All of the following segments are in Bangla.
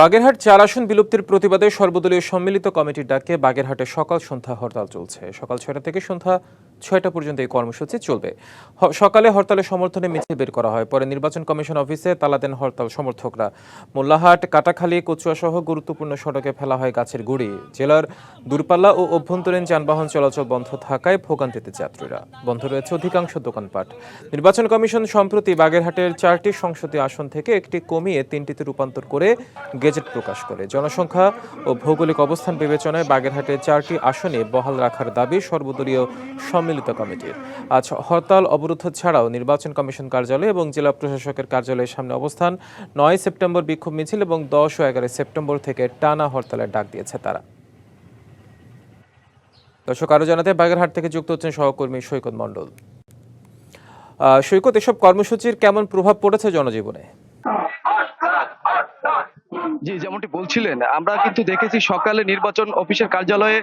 বাগেরহাট চার আসন বিলুপ্তির প্রতিবাদে সর্বদলীয় সম্মিলিত কমিটির ডাকে বাগেরহাটে সকাল সন্ধ্যা হরতাল চলছে। সকাল ছয়টা থেকে সন্ধ্যা ছয়টা পর্যন্ত এই কর্মসূচি চলবে। সকালে হরতালের সমর্থনে মিছিল বের করা হয়। পরে নির্বাচন কমিশন অফিসে তালা দেন হরতাল সমর্থকরা। মোল্লাহাট, কাটাখালী কচুয়া সহ গুরুত্বপূর্ণ সড়কে ফেলা হয় গাছের গুড়ি। জেলার দূরপাল্লা ও অভ্যন্তরীণ যানবাহন চলাচল বন্ধ থাকায় ভোগান্তিতে যাত্রীরা। বন্ধ রয়েছে অধিকাংশ দোকানপাট। নির্বাচন কমিশন সম্প্রতি বাগেরহাটের চারটি সংসদীয় আসন থেকে একটি কমিয়ে তিনটিতে রূপান্তর করে গেজেট প্রকাশ করে। জনসংখ্যা ও ভৌগোলিক অবস্থান বিবেচনায় বাগেরহাটের চারটি আসনে বহাল রাখার দাবি সর্বদলীয় সম্মিলিত কমিটির। আজ হরতাল অবরুদ্ধ ছাড়াও নির্বাচন কমিশন কার্যালয় এবং জেলা প্রশাসকের কার্যালয়ের সামনে অবস্থান। নয় সেপ্টেম্বর বিক্ষোভ মিছিল এবং দশ ও এগারো সেপ্টেম্বর থেকে টানা হরতালের ডাক দিয়েছে তারা। দর্শক, আরও জানাতে বাগেরহাট থেকে যুক্ত হচ্ছেন সহকর্মী সৈকত মণ্ডল। সৈকত, এসব কর্মসূচির কেমন প্রভাব পড়েছে জনজীবনে? জি, যেমনটি বলছিলেন, আমরা কিন্তু দেখেছি সকালে নির্বাচন অফিসের কার্যালয়ে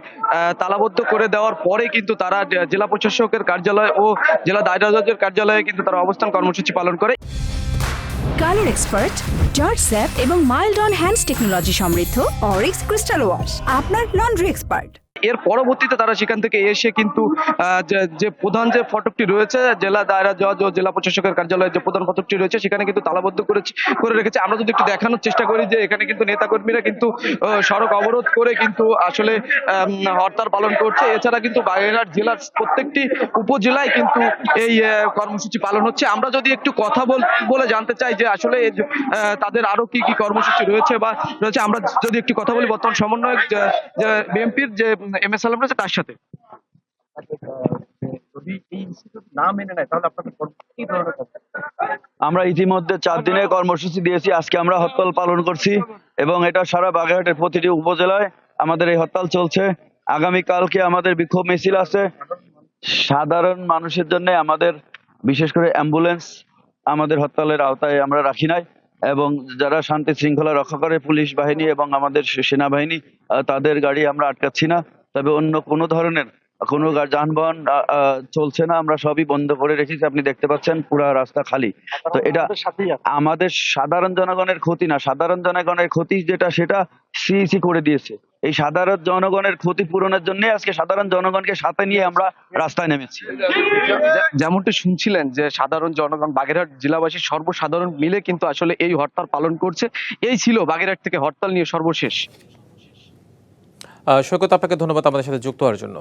তালাবদ্ধ করে দেওয়ার পরে কিন্তু তারা জেলা প্রশাসকের কার্যালয় ও জেলা দায়রা জজের কার্যালয়ে কিন্তু তারা অবস্থান কর্মসূচি পালন করে। কালার এক্সপার্ট জর্জ স্যাপ এবং মাইল্ড অন হ্যান্ডস টেকনোলজি সমৃদ্ধ অরিক্স ক্রিস্টাল ওয়াশ, আপনার লন্ড্রি এক্সপার্ট। এর পরবর্তীতে তারা সেখান থেকে এসে কিন্তু যে- প্রধান যে ফটকটি রয়েছে, জেলা দায়রা, জজ ও জেলা প্রশাসকের কার্যালয়ের যে প্রধান ফটকটি রয়েছে, সেখানে কিন্তু তালাবদ্ধ করে করে রেখেছে। আমরা যদি একটু দেখানোর চেষ্টা করি যে এখানে কিন্তু নেতাকর্মীরা কিন্তু সড়ক অবরোধ করে কিন্তু আসলে হরতাল পালন করছে। এছাড়া কিন্তু বাগেরহাট জেলার প্রত্যেকটি উপজেলায় কিন্তু এই কর্মসূচি পালন হচ্ছে। আমরা যদি একটু কথা বল- জানতে চাই যে আসলে তাদের আরও কি কি কর্মসূচি রয়েছে বা রয়েছে। আমরা যদি একটু কথা বলি বর্তমান সমন্বয়ক বিএনপির যে এম এস আলম রয়েছে তার সাথে। আমরা ইতিমধ্যে চার দিনের কর্মসূচি দিয়েছি আজকে আমরা হরতাল পালন করছি এবং এটা সারা বাগেরহাটের প্রতিটি উপজেলায় আমাদের এই হরতাল চলছে। আগামীকালকে আমাদের বিক্ষোভ মিছিল আছে। সাধারণ মানুষের জন্য আমাদের বিশেষ করে অ্যাম্বুলেন্স আমাদের হরতালের আওতায় আমরা রাখি নাই এবং যারা শান্তি শৃঙ্খলা রক্ষা করে পুলিশ বাহিনী এবং আমাদের সেনাবাহিনী তাদের গাড়ি আমরা আটকাচ্ছি না। তবে অন্য কোনো ধরনের কোনো যানবাহন চলছে না আমরা সবই বন্ধ করে রেখেছি আপনি দেখতে পাচ্ছেন পুরা রাস্তা খালি। তো এটা আমাদের সাধারণ জনগণের ক্ষতি না সাধারণ জনগণের ক্ষতি যেটা সেটা সিইসি করে দিয়েছে। এই সাধারণ জনগণের ক্ষতি পূরণের জন্য আজকে সাধারণ জনগণকে সাথে নিয়ে আমরা রাস্তায় নেমেছি। যেমনটি শুনছিলেন যে সাধারণ জনগণ বাগেরহাট জেলাবাসী সর্বসাধারণ মিলে কিন্তু আসলে এই হরতাল পালন করছে। এই ছিল বাগেরহাট থেকে হরতাল নিয়ে সর্বশেষ। সৈকত আপনাকে ধন্যবাদ আমাদের সাথে যুক্ত হওয়ার জন্য।